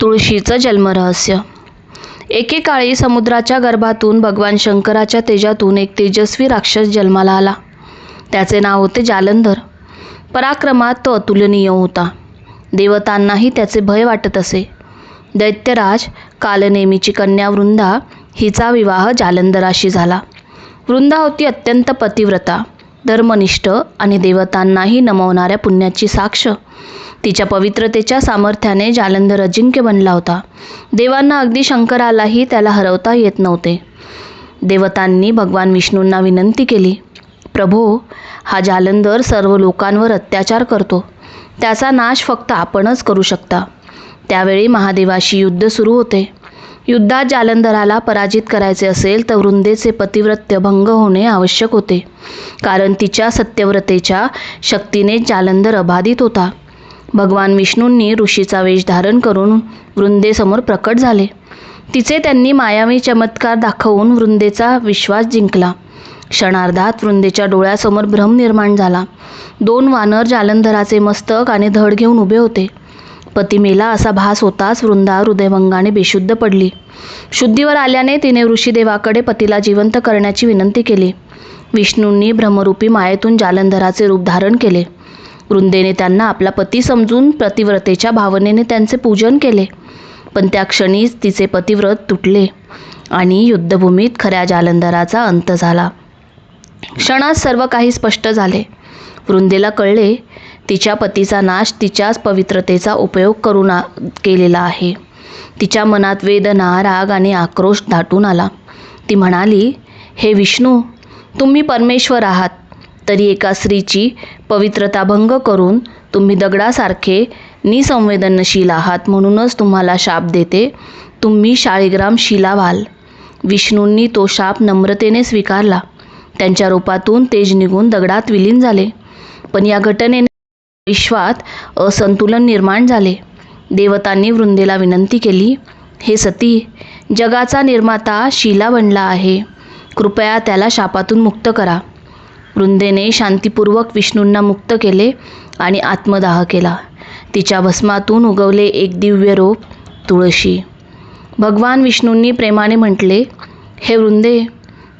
तुळशीचं जन्मरहस्य. एकेकाळी समुद्राच्या गर्भातून भगवान शंकराच्या तेजातून एक तेजस्वी राक्षस जन्माला आला. त्याचे नाव होते जालंधर. पराक्रमात तो अतुलनीय होता. देवतांनाही त्याचे भय वाटत असे. दैत्यराज कालनेमीची कन्या वृंदा हिचा विवाह जालंधराशी झाला. वृंदा होती अत्यंत पतिव्रता धर्मनिष्ठ आणि देवतांनाही नमवणाऱ्या पुण्याची साक्ष. तिच्या पवित्रतेच्या सामर्थ्याने जालंधर अजिंक्य बनला होता. देवांना अगदी शंकरालाही त्याला हरवता येत नव्हते. देवतांनी भगवान विष्णूंना विनंती केली प्रभो हा जालंधर सर्व लोकांवर अत्याचार करतो. त्याचा नाश फक्त आपणच करू शकता. त्यावेळी महादेवाशी युद्ध सुरू होते. युद्धात जालंधराला पराजित करायचे असेल तर वृंदेचे पतिव्रत्य भंग होणे आवश्यक होते कारण तिच्या सत्यव्रतेच्या शक्तीने जालंधर अबाधित होता. भगवान विष्णूंनी ऋषीचा वेश धारण करून वृंदेसमोर प्रकट झाले. तिचे त्यांनी मायावी चमत्कार दाखवून वृंदेचा विश्वास जिंकला. क्षणार्धात वृंदेच्या डोळ्यासमोर भ्रम निर्माण झाला. दोन वानर जालंधराचे मस्तक आणि धड घेऊन उभे होते. पती मेला असा भास होताच वृंदा हृदयभंगाने बेशुद्ध पडली. शुद्धीवर आल्याने तिने ऋषीदेवाकडे पतीला जिवंत करण्याची विनंती केली. विष्णूंनी भ्रमरूपी मायेतून जालंधराचे रूप धारण केले. वृंदेने त्यांना आपला पती समजून प्रतिव्रतेच्या भावनेने त्यांचे पूजन केले. पण त्या क्षणीच तिचे पतिव्रत तुटले आणि युद्धभूमीत खऱ्या जालंधराचा अंत झाला. क्षणात सर्व काही स्पष्ट झाले. वृंदेला कळले तिच्या पतीचा नाश तिच्याच पवित्रतेचा उपयोग करून आ- केलेला आहे. तिच्या मनात वेदना राग आणि आक्रोश दाटून आला. ती म्हणाली हे विष्णू तुम्ही परमेश्वर आहात. तरी एका स्त्रीची पवित्रता भंग करून तुम्ही दगडासारखे निसंवेदनशील आहात म्हणूनच तुम्हाला शाप देते. तुम्ही शाळीग्राम शिला व्हाल. विष्णूंनी तो शाप नम्रतेने स्वीकारला. त्यांच्या रूपातून तेज निघून दगडात विलीन झाले. पण या घटनेने विश्वात असंतुलन निर्माण झाले. देवतांनी वृंदेला विनंती केली हे सती जगाचा निर्माता शिला बनला आहे. कृपया त्याला शापातून मुक्त करा. वृंदेने शांतीपूर्वक विष्णूंना मुक्त केले आणि आत्मदाह केला. तिच्या भस्मातून उगवले एक दिव्य रोप तुळशी. भगवान विष्णूंनी प्रेमाने म्हटले हे वृंदे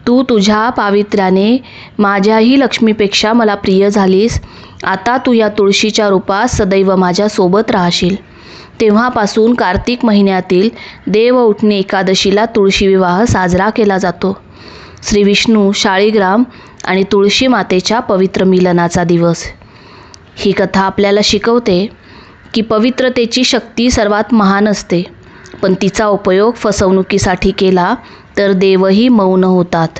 तू तुझ्या पावित्र्याने माझ्याही लक्ष्मीपेक्षा मला प्रिय झालीस. आता तू या तुळशीच्या रूपात सदैव माझ्यासोबत राहशील. तेव्हापासून कार्तिक महिन्यातील देव उठणे एकादशीला तुळशी विवाह साजरा केला जातो. श्री विष्णू शाळीग्राम आणि तुळशी मातेच्या पवित्र मिलनाचा दिवस. ही कथा आपल्याला शिकवते की पवित्रतेची शक्ती सर्वात महान असते पण तिचा उपयोग फसवणुकीसाठी केला तर देवही मौन होतात.